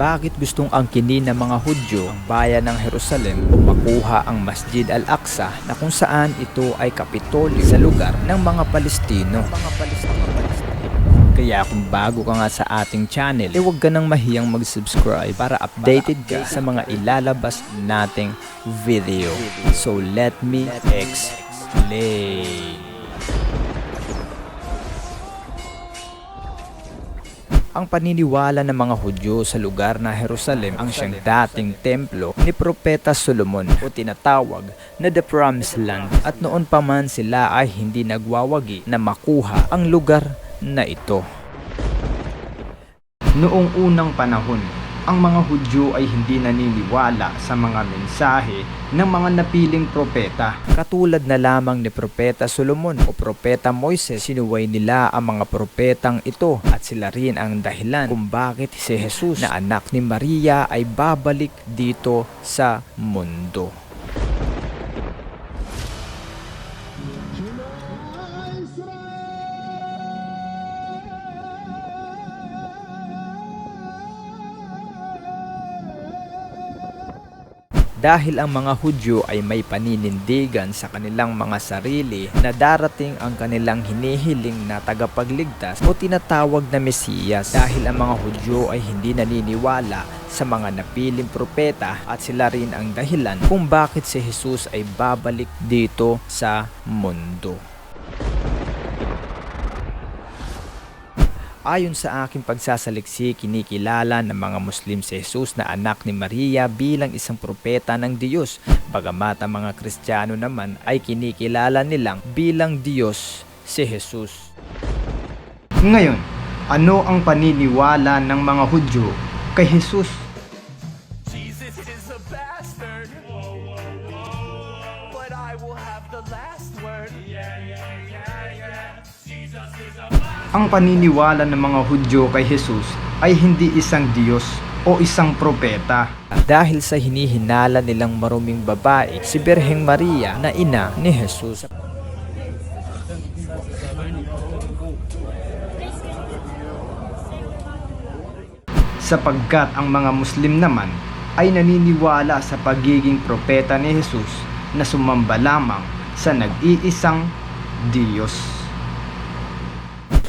Bakit gustong angkinin ng mga Hudyo ang bayan ng Jerusalem o makuha ang Masjid al-Aqsa na kung saan ito ay kapitolyo sa lugar ng mga Palestino? Kaya kung bago ka nga sa ating channel, eh huwag ka nang mahiyang mag-subscribe para updated ka sa mga ilalabas nating video. So let me explain. Ang paniniwala ng mga Hudyo sa lugar na Jerusalem ang siyang dating templo ni Propeta Solomon o tinatawag na The Promised Land at noon pa man sila ay hindi nagwawagi na makuha ang lugar na ito. Noong unang panahon, ang mga Hudyo ay hindi naniniwala sa mga mensahe ng mga napiling propeta. Katulad na lamang ni Propeta Solomon o Propeta Moises, sinuway nila ang mga propetang ito at sila rin ang dahilan kung bakit si Jesus na anak ni Maria ay babalik dito sa mundo. Dahil ang mga Hudyo ay may paninindigan sa kanilang mga sarili na darating ang kanilang hinihiling na tagapagligtas o tinatawag na Mesiyas. Dahil ang mga Hudyo ay hindi naniniwala sa mga napiling propeta at sila rin ang dahilan kung bakit si Jesus ay babalik dito sa mundo. Ayon sa aking pagsasaliksi, kinikilala ng mga Muslim si Jesus na anak ni Maria bilang isang propeta ng Diyos, bagamat ang mga Kristiyano naman ay kinikilala nilang bilang Diyos si Jesus. Ngayon, ano ang paniniwala ng mga Hudyo kay Jesus? Ang paniniwala ng mga Hudyo kay Jesus ay hindi isang Diyos o isang propeta. Dahil sa hinihinala nilang maruming babae, si Birheng Maria na ina ni Jesus. sapagkat ang mga Muslim naman ay naniniwala sa pagiging propeta ni Jesus na sumamba lamang sa nag-iisang Diyos.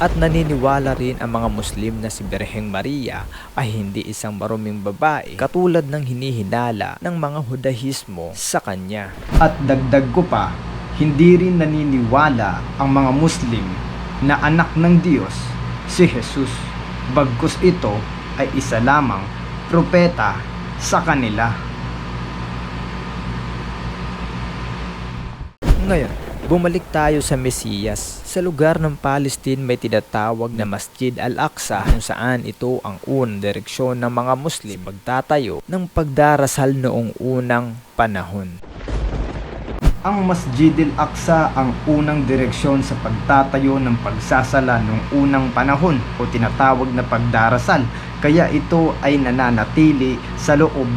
At naniniwala rin ang mga Muslim na si Birheng Maria ay hindi isang maruming babae katulad ng hinihinala ng mga Hudahismo sa kanya. At dagdag ko pa, hindi rin naniniwala ang mga Muslim na anak ng Diyos si Jesus. Bagkus ito ay isa lamang propeta sa kanila. Ngayon, bumalik tayo sa Mesiyas. Sa lugar ng Palestine may tinatawag na Masjid al-Aqsa kung saan ito ang unang direksyon ng mga Muslim pagtatayo ng pagdarasal noong unang panahon. Ang Masjid al-Aqsa ang unang direksyon sa pagtatayo ng pagsasala noong unang panahon o tinatawag na pagdarasal kaya ito ay nananatili sa loob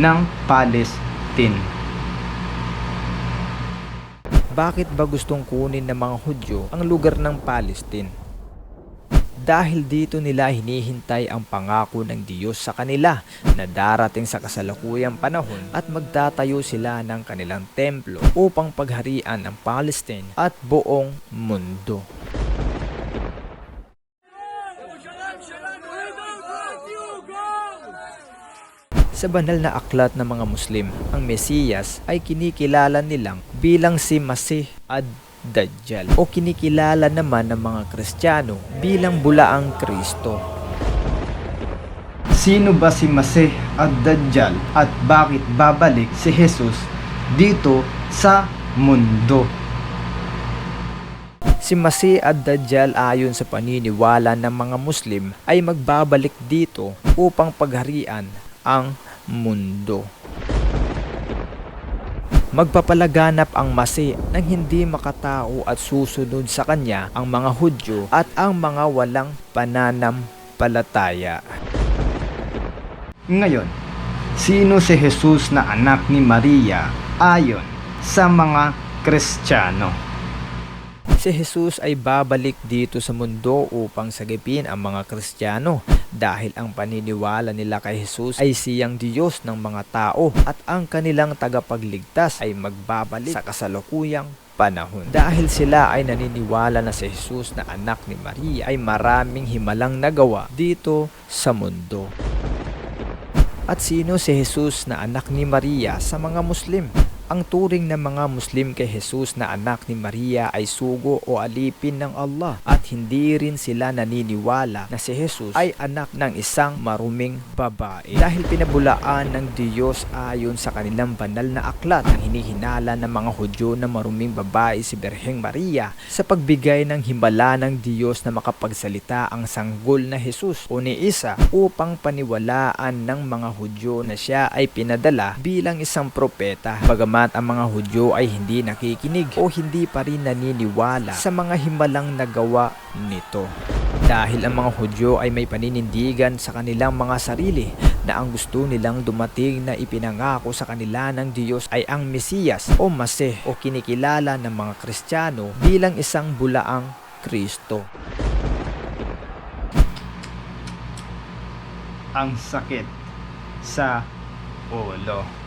ng Palestine. Bakit ba gustong kunin ng mga Hudyo ang lugar ng Palestine? Dahil dito nila hinihintay ang pangako ng Diyos sa kanila na darating sa kasalukuyang panahon at magtatayo sila ng kanilang templo upang pagharian ang Palestine at buong mundo. Sa banal na aklat ng mga Muslim, ang Mesiyas ay kinikilala nilang bilang si Masih ad-Dajjal o kinikilala naman ng mga Kristiyano bilang bulaang Kristo. Sino ba si Masih ad-Dajjal at bakit babalik si Jesus dito sa mundo? Si Masih ad-Dajjal ayon sa paniniwala ng mga Muslim ay magbabalik dito upang pagharian ang mundo. Magpapalaganap ang Masih nang hindi makatao at susunod sa kanya ang mga Hudyo at ang mga walang pananampalataya. Ngayon, sino si Jesus na anak ni Maria ayon sa mga Kristiyano? Si Jesus ay babalik dito sa mundo upang sagipin ang mga Kristiyano dahil ang paniniwala nila kay Jesus ay siyang Diyos ng mga tao at ang kanilang tagapagligtas ay magbabalik sa kasalukuyang panahon. Dahil sila ay naniniwala na si Jesus na anak ni Maria ay maraming himalang nagawa dito sa mundo. At sino si Jesus na anak ni Maria sa mga Muslim? Ang turing ng mga Muslim kay Jesus na anak ni Maria ay sugo o alipin ng Allah at hindi rin sila naniniwala na si Jesus ay anak ng isang maruming babae. Dahil pinabulaan ng Diyos ayon sa kanilang banal na aklat ang hinihinala ng mga Hudyo na maruming babae si Berheng Maria sa pagbigay ng himala ng Diyos na makapagsalita ang sanggol na Jesus o ni Isa upang paniwalaan ng mga Hudyo na siya ay pinadala bilang isang propeta. Bagamat ang mga Hudyo ay hindi nakikinig o hindi pa rin naniniwala sa mga himalang nagawa nito. Dahil ang mga Hudyo ay may paninindigan sa kanilang mga sarili na ang gusto nilang dumating na ipinangako sa kanila ng Diyos ay ang Mesiyas o Maseh o kinikilala ng mga Kristiyano bilang isang bulaang Kristo. Ang sakit sa ulo.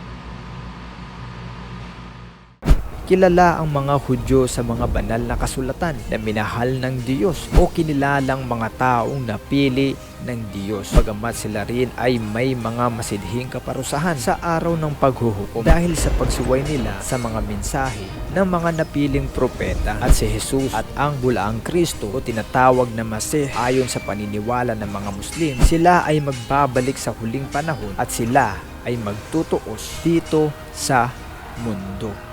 Kilala ang mga Hudyo sa mga banal na kasulatan na minahal ng Diyos o kinilalang mga taong napili ng Diyos. Bagamat sila rin ay may mga masidhing kaparusahan sa araw ng paghuhukom dahil sa pagsuway nila sa mga mensahe ng mga napiling propeta at si Jesus at ang bulaang Kristo o tinatawag na Masih ayon sa paniniwala ng mga Muslim, sila ay magbabalik sa huling panahon at sila ay magtutuos dito sa mundo.